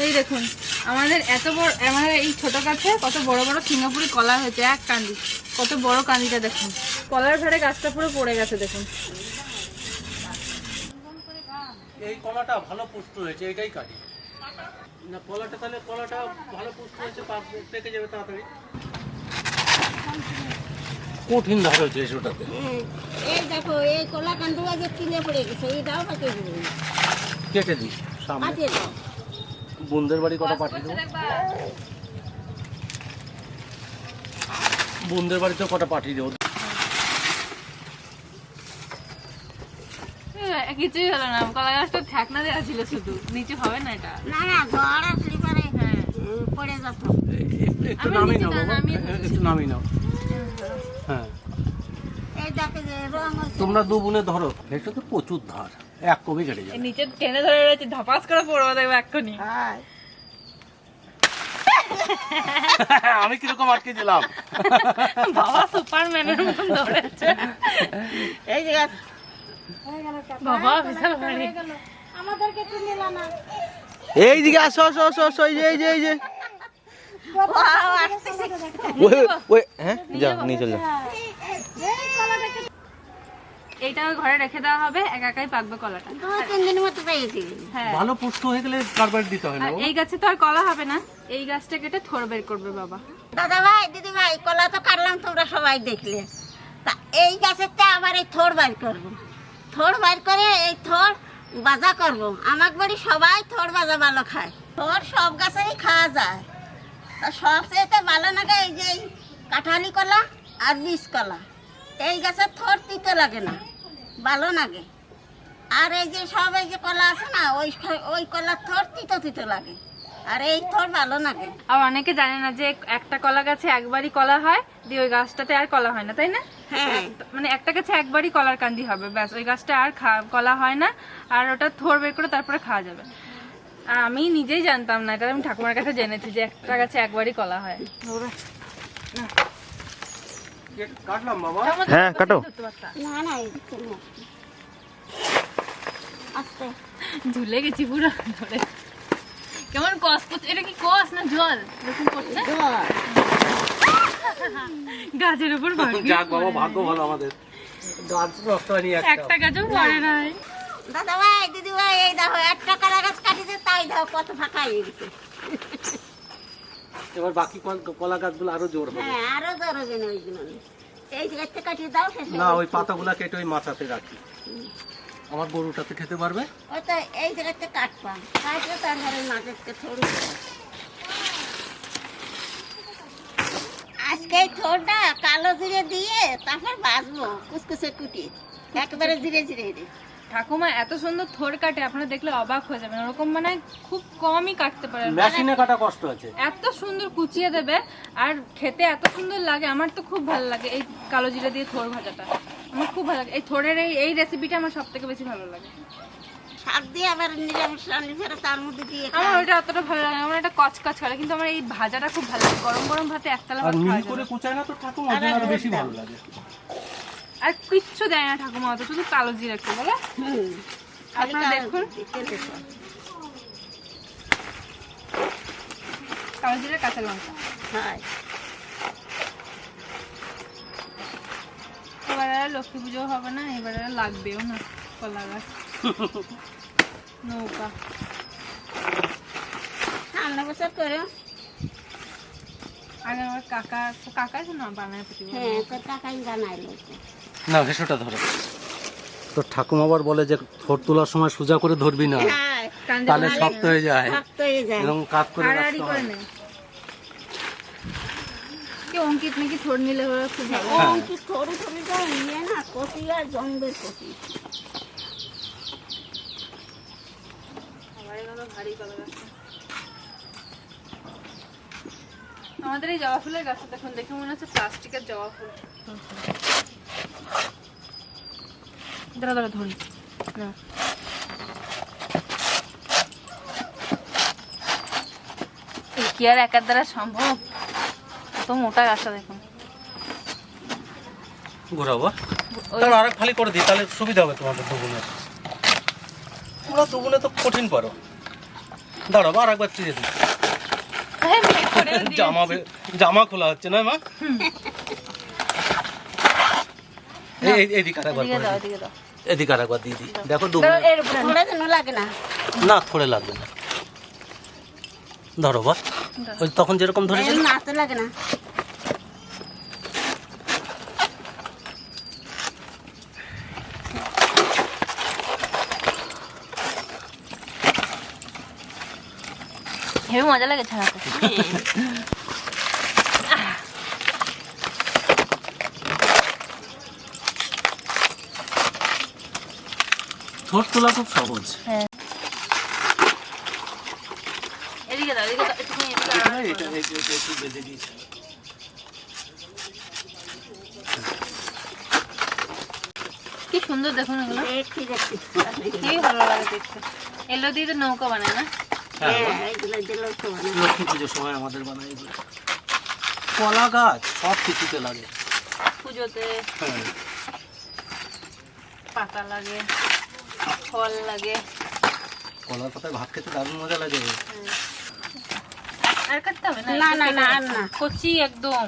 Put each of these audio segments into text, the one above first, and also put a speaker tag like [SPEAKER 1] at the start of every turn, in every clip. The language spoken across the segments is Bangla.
[SPEAKER 1] এই দেখুন আমাদের এত বড় আমাদের এই ছোট গাছে কত বড় বড় সিঙ্গাপুরি কলা হয়েছে এক কান্দি। কত বড় কান্দিটা দেখুন। কলার ঘরে গাছটা পুরো পড়ে গেছে দেখুন।
[SPEAKER 2] এই কলাটা ভালো পুষ্ট হয়েছে এটাই কাটি না কলাটা তাহলে কলাটা ভালো পুষ্ট হয়েছে পাক পেকে যাবে তাড়াতাড়ি। কঠিন ধার হয়েছে এসোটাতে
[SPEAKER 3] এই দেখো এই কলা কান্ডুয়া যে কিনে পড়ে গেছে এইটাও পাকে দেবো।
[SPEAKER 2] কেটে দিই সামনে। বোনদের বাড়ি কটা পাঠিয়ে দেবো? বোনদের বাড়িতেও কটা পাঠিয়ে দেবো?
[SPEAKER 1] কিছুই হলো না। কলা গাছটা ঠেকনা দেওয়া ছিল শুধু। নিচে হবে না এটা?
[SPEAKER 3] না না ঝড় আর স্লিপারে
[SPEAKER 1] হ্যাঁ।
[SPEAKER 3] পড়ে
[SPEAKER 2] একটু নামিয়ে নাও হ্যাঁ, একটু নামিয়ে নাও। হ্যাঁ। তোমরা দু বোনে ধরো। এটা তো প্রচুর ধার। এক কেটে যাবে।
[SPEAKER 1] নিচে টেনে ধরে রয়েছে ধপাস করে পড়ব দেখব এক্ষুনি।
[SPEAKER 3] হ্যাঁ।
[SPEAKER 2] আমি কীরকম আটকে দিলাম?
[SPEAKER 1] বাবা সুপারম্যানের মতন দৌড়েছে
[SPEAKER 3] এই যে
[SPEAKER 1] বাবা বিশাল ভারী
[SPEAKER 3] আমাদেরকে একটু নিলা না।
[SPEAKER 4] এই দিকে আসো আসো আসো আসো এই যে এই যে এই যে। ওই ওই হ্যাঁ যা নিয়ে চল যা
[SPEAKER 1] এইটা ওই ঘরে রেখে দেওয়া হবে একা একাই পাকবে কলাটা।
[SPEAKER 3] দু তিন দিনের মতো পেয়েছি
[SPEAKER 1] হ্যাঁ।
[SPEAKER 2] ভালো পুষ্ট হয়ে গেলে কার্বাইড দিতে হয় না
[SPEAKER 1] আর এই গাছে তো আর কলা হবে না। এই গাছটা কেটে থোড় বের করবে বাবা।
[SPEAKER 3] দাদা ভাই দিদি ভাই কলা তো কাটলাম তোমরা সবাই দেখলে। তা এই গাছের তে আবার এই থোড় বাইর করব। থোড় বাইর করে এই থোড় বাজা করব। আমার বাড়ি সবাই থোড় বাজা ভালো খায়। থোড় সব গাছেরই খাওয়া যায়। তা সবচেয়ে ভালো লাগে এই যে এই কাঁঠালি কলা আর বীজ কলা। এই গাছের থোড় তিতে লাগে না। ভালো লাগে। আর এই যে সব এই যে কলা আছে না ওই ওই কলার থর তিতো তিতো লাগে। আর এই থর ভালো লাগে।
[SPEAKER 1] আর অনেকে জানে না যে একটা কলা গাছে একবারই কলা হয় দিয়ে ওই গাছটাতে আর কলা হয় না তাই না?
[SPEAKER 3] হ্যাঁ।
[SPEAKER 1] মানে একটা গাছে একবারই কলার কান্দি হবে ব্যাস ওই গাছটা আর কলা হয় না আর ওটা থোড় বের করে তারপরে খাওয়া যাবে। আর আমি নিজেই জানতাম না এটা আমি ঠাকুমার কাছে জেনেছি যে একটা গাছে একবারই কলা হয়।
[SPEAKER 4] হ্যাঁ, কাটো।
[SPEAKER 3] না না। আস্তে।
[SPEAKER 1] ঝুলে গেছি পুরো। ধরে। কেমন কস করছে? এটা কি কস না জল? এরকম করছে? গাছের উপর
[SPEAKER 2] যাক বাবা ভাগ্য ভালো আমাদের। গাছ নষ্ট হয়নি একটা।
[SPEAKER 1] গাছও পড়ে নাই।
[SPEAKER 3] দাদা ভাই দিদি ভাই এই দেখো একটা কলা গাছ কাটিতে তাই দেখো কত ফাঁকা হয়ে গেছে।
[SPEAKER 2] এবার বাকি কল- গাছগুলো আরও জোর হবে।
[SPEAKER 3] হ্যাঁ আরও ধরবে না ওইগুলো। এই জায়গাতে কাটিয়ে দাও
[SPEAKER 2] না ওই পাতাগুলা কেটে ওই মাচাতে রাখি। আমার গরুটাতে খেতে পারবে?
[SPEAKER 3] ওই এই জায়গাতে কাটপাম কাটলে তারপরে মাঝেতে থোড়ি আজকে থোড়টা কালো জিরে দিয়ে তারপর বাজবো কুচকুচে কুটি। একেবারে জিরে জিরে।
[SPEAKER 1] ঠাকুমা এত সুন্দর থোর কাটে আপনারা দেখলে অবাক হয়ে যাবেন। ওরকম মানে খুব কমই কাটতে পারে।
[SPEAKER 2] মেশিনে কাটা কষ্ট আছে।
[SPEAKER 1] এত সুন্দর কুচিয়ে দেবে আর খেতে এত সুন্দর লাগে আমার তো খুব ভালো লাগে এই কালো জিরা দিয়ে থোর ভাজাটা। আমার খুব ভালো লাগে। এই থোরের এই এই রেসিপিটা আমার সব থেকে বেশি ভালো লাগে।
[SPEAKER 3] শাক দিয়ে আবার নিরামিষ রান্নি ফেরে তার মধ্যে দিয়ে
[SPEAKER 1] আমার। ওইটা অতটা ভালো লাগে আমার এটা কচকচ করে কিন্তু আমার এই ভাজাটা খুব ভালো লাগে। গরম গরম ভাতে একতলা
[SPEAKER 2] আর
[SPEAKER 1] ভাত
[SPEAKER 2] মিল
[SPEAKER 1] খাওয়া
[SPEAKER 2] করে কুচায় না তো ওই বেশি ভালো লাগে।
[SPEAKER 1] আর কিচ্ছু দেয় না ঠাকুমা অত শুধু কালো জিরা একটু বলে আপনারা দেখুন। কালো জিরা কাঁচা লঙ্কা।
[SPEAKER 3] হয়
[SPEAKER 1] এবারে আর লক্ষ্মী পুজো হবে না এবারে আর লাগবেও না কলা গাছ। নৌকা।
[SPEAKER 3] সামনে বছর করে?
[SPEAKER 1] আগে আমার কাকা কাকা আছে না বানায় প্রতি।
[SPEAKER 3] হ্যাঁ তোর টাকাই জানাইলো
[SPEAKER 2] না ধরো। তো ঠাকুম আবার বলে যে থর তোলার সময় সোজা করে ধরবি না।
[SPEAKER 3] হ্যাঁ
[SPEAKER 2] তাহলে শক্ত হয়ে যায়।
[SPEAKER 3] শক্ত হয়ে যায়।
[SPEAKER 2] এরকম কাজ করে হয়।
[SPEAKER 1] অঙ্কিত নাকি নিলে খুব ভালো
[SPEAKER 3] না কপি আর জঙ্গলের
[SPEAKER 1] আমাদের এই জবা ফুলের গাছটা দেখুন দেখে মনে হচ্ছে প্লাস্টিকের জবা ফুল। দাঁড়া দাঁড়া ধরি। এই কি আর একার দ্বারা সম্ভব? এত মোটা গাছটা দেখুন।
[SPEAKER 2] ঘোরাবো তাহলে আরেক ফালি করে দিই তাহলে সুবিধা হবে তোমাদের দুগুণের তোমরা দুগুণে তো কঠিন পারো। দাঁড়াবো আর একবার চিড়ে দিই। জামা জামা খোলা হচ্ছে না মা?
[SPEAKER 1] এদিকে
[SPEAKER 2] করে
[SPEAKER 1] দাও এদিকে দাও।
[SPEAKER 2] এদিকে আর একবার দিয়ে দিই দেখো ডুব
[SPEAKER 1] দাও, এর উপরে
[SPEAKER 3] থোড়া লাগে না।
[SPEAKER 2] না থোড়ে লাগবে না। ধরো বা ওই তখন যেরকম
[SPEAKER 3] নাতে লাগে না।
[SPEAKER 1] হেবি মজা লাগে ছাড়াতে
[SPEAKER 2] ঠোঁট তোলা খুব সহজ।
[SPEAKER 1] এদিকে দাও এদিকে একটুখানি এদিকে আড়াল করে
[SPEAKER 2] এটা
[SPEAKER 1] দাও।
[SPEAKER 2] এই- এটা একটু বেঁধে দিয়েছি।
[SPEAKER 1] কি সুন্দর দেখুন এগুলো
[SPEAKER 3] দেখছি
[SPEAKER 1] কি ভালো লাগে দেখতে। এগুলো দিয়ে তো নৌকা বানায় না?
[SPEAKER 2] হ্যাঁ।
[SPEAKER 3] হ্যাঁ
[SPEAKER 2] লক্ষ্মী পুজোর সময় আমাদের বানাই এগুলো। কলা গাছ সব কিছুতে লাগে।
[SPEAKER 1] পুজোতে
[SPEAKER 2] হ্যাঁ।
[SPEAKER 1] পাতা লাগে। ফল লাগে।
[SPEAKER 2] কলার পাতায় ভাত খেতে দারুণ মজা লাগে।
[SPEAKER 1] আর কাটতে হবে
[SPEAKER 3] না, না, না, না।
[SPEAKER 1] কচি একদম।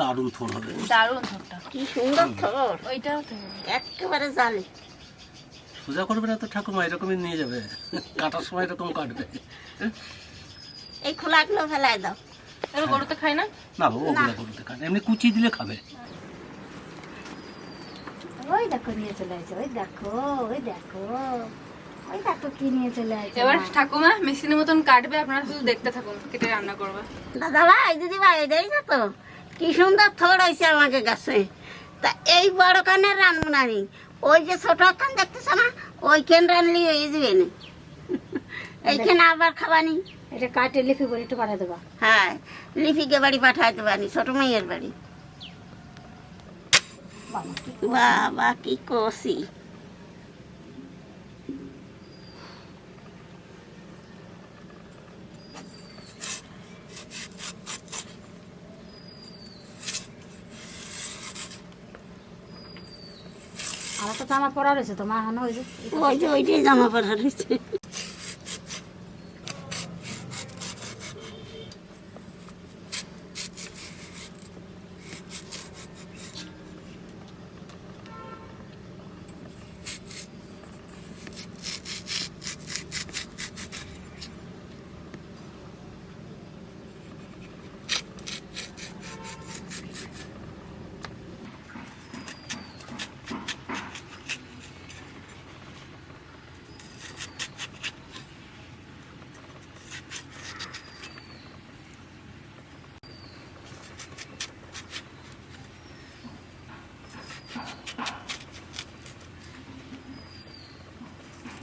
[SPEAKER 2] দারুণ থোড় হবে।
[SPEAKER 1] দারুণ থোকটা
[SPEAKER 3] কি সুন্দর থর।
[SPEAKER 1] ওইটাও তো
[SPEAKER 3] একেবারে জালি।
[SPEAKER 2] পূজা করবে না তো ঠাকুমা এরকমই নিয়ে যাবে। কাটার সময় এরকম কাটবে।
[SPEAKER 3] এই খোলাগুলো ফেলাই দাও।
[SPEAKER 1] এগুলো গরুতে খায় না?
[SPEAKER 2] না বাবু ওগুলো করতে খান এমনি কুচি দিলে খাবে।
[SPEAKER 5] ওই দেখো নিয়ে চলে আসছে ওই দেখো ওই দেখো ওই দেখো কি নিয়ে চলে আসছে
[SPEAKER 1] এবার ঠাকুমা মেশিনের মতন কাটবে আপনারা শুধু দেখতে থাকুন কেটে রান্না করবে।
[SPEAKER 3] দাদা ভাই দিদি ভাই দেখছ তো? কি সুন্দর থর হয়েছে আমাকে গাছে। তা এই বড় কানের রান্না নানি ওই যে ছোট কান দেখতেছ না? ওইখান রানলি হয়ে যাবে না এইখানে আবার খাবানি।
[SPEAKER 5] এটা কাটে লিখে বলে একটু পাঠিয়ে দেবা।
[SPEAKER 3] হ্যাঁ লিপিকে বাড়ি পাঠাইতে পারি ছোট মেয়ের বাড়ি। বাবা কি কষি
[SPEAKER 5] আমার তো জামা পরা রয়েছে তো মা হানো হয়েছে
[SPEAKER 3] ওই যে ওইটাই জামা পরা রয়েছে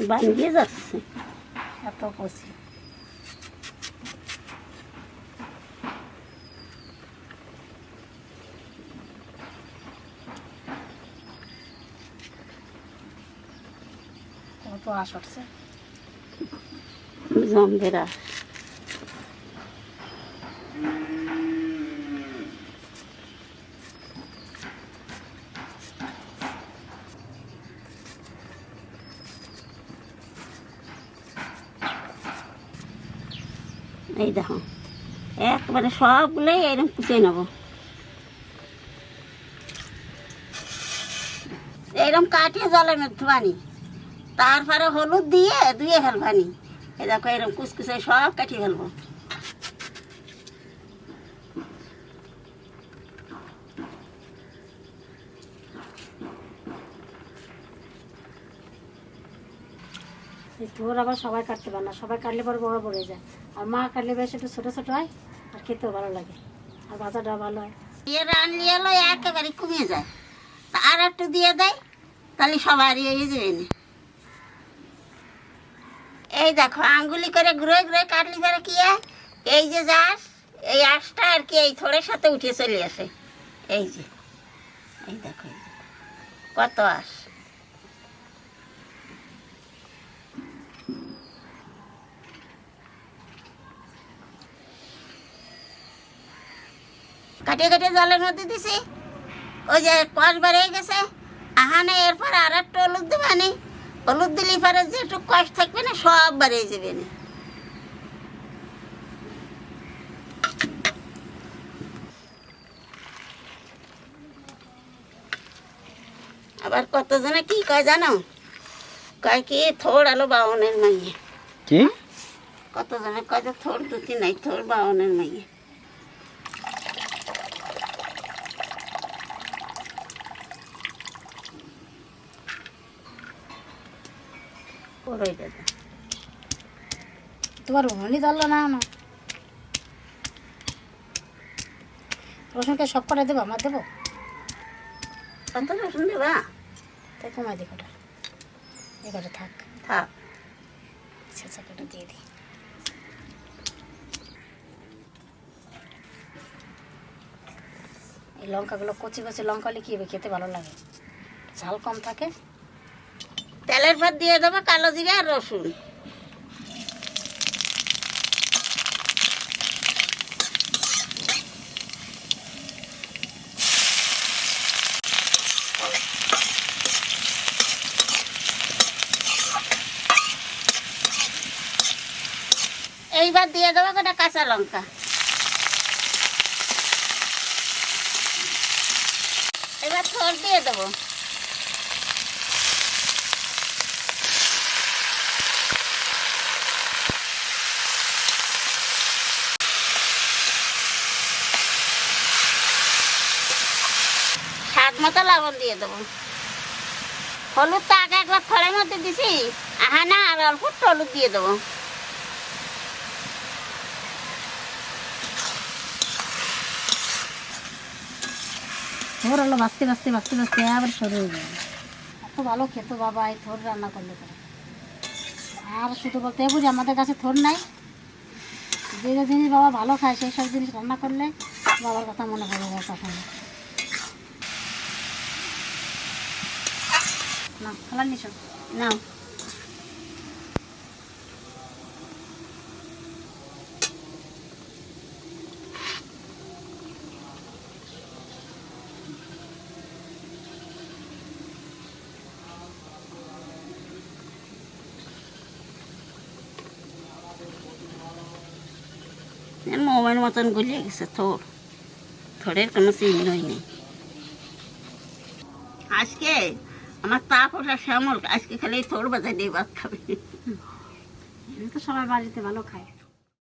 [SPEAKER 3] বানিয়ে যাচ্ছে।
[SPEAKER 5] এত কষি কত আসছে উঠছে?
[SPEAKER 3] জম্বেরা এই দেখো। একবারে সবগুলোই এরকম কুচিয়ে নেব। এরকম কাটিয়ে জলের মধ্যে বানি তারপরে হলুদ দিয়ে ধুয়ে ফেলবানি এই দেখো, এরকম কুচকুচে সব কাটিয়ে ফেলব।
[SPEAKER 5] তোর আবার সবাই কাটতে পার না। সবাই কাটলে পর বড় হয়ে যায়। আর মা কাটলে বেশ একটু ছোটো ছোটো হয়, আর খেতেও ভালো লাগে। আর বাজারটা ভালো হয়।
[SPEAKER 3] দিয়ে রানলি এলো একেবারে কমিয়ে যায় তা আর একটু দিয়ে দেয়, তাহলে সবারই হয়ে যাবে এই দেখো, আঙ্গুলি করে ঘুরে ঘুরে কাটলি পরে কি? এই যে যাস এই আঁশটা আর কি এই থোড়ের সাথে উঠে চলে আসে। এই যে, এই দেখো কত আঁশ। কাটিয়ে কাটিয়ে জলের মধ্যে দিছি। ওই যে কষ বেড়ে গেছে। আহানে এরপর আর একটা হলুদ দেবানি হলুদ দিলে পরে যে একটু কষ্ট থাকবে না সব বাড়িয়ে যাবে না। আবার কতজনে কি কয় জানো? কয় কি থোড় আলো বাউনের মাইয়ে।
[SPEAKER 4] কি?
[SPEAKER 3] কতজনে কয় যে থোড় দুটি নাই থোড় বাউনের মাইয়ে। ওরই দাদা
[SPEAKER 5] তোমার উনুনই ধরলো না না রসুনকে সব করে দেবো আমার দেবো?
[SPEAKER 3] কত রসুন দেবা?
[SPEAKER 5] তাই কমাই দিই কটা এ কটা থাক।
[SPEAKER 3] থাক।
[SPEAKER 5] ছেঁচা কটা দিয়ে দিই। এই লঙ্কাগুলো কচি কচি লঙ্কা হলে কি খেতে ভালো লাগে। ঝাল কম থাকে।
[SPEAKER 3] তেলের পর দিয়ে দেবো, কালো জিরা আর রসুন। এইবার দিয়ে দেবো কটা কাঁচা লঙ্কা। এবার থর দিয়ে দেবো। স্বাদ মতো লবণ দিয়ে দেবো। হলুদ তো আগে একবার থরের মধ্যে দিছি আহা না আর অল্প হলুদ দিয়ে দেবো।
[SPEAKER 5] থোর হলো বাঁচতে বাঁচতে বাঁচতে বাঁচতে আবার সরে হয়ে যাবে এত ভালো খেত বাবা এই থোর রান্না করলে পরে। আর শুধু বলতে বুঝি আমাদের কাছে থোর নাই। যে জিনিস বাবা ভালো খায় সেই সব জিনিস রান্না করলে বাবার কথা মনে পড়ে যায় না খেলার নিস
[SPEAKER 3] নাও। মোমের মতন গলিয়ে গেছে থোড় থোড়ের কোনো চিহ্নই নেই আজকে আমার তাপ ওঠা শ্যামল, আজকে খালি তোর বাজার দিয়ে ভাত খাবে।
[SPEAKER 5] তো সবাই বাড়িতে ভালো খায়।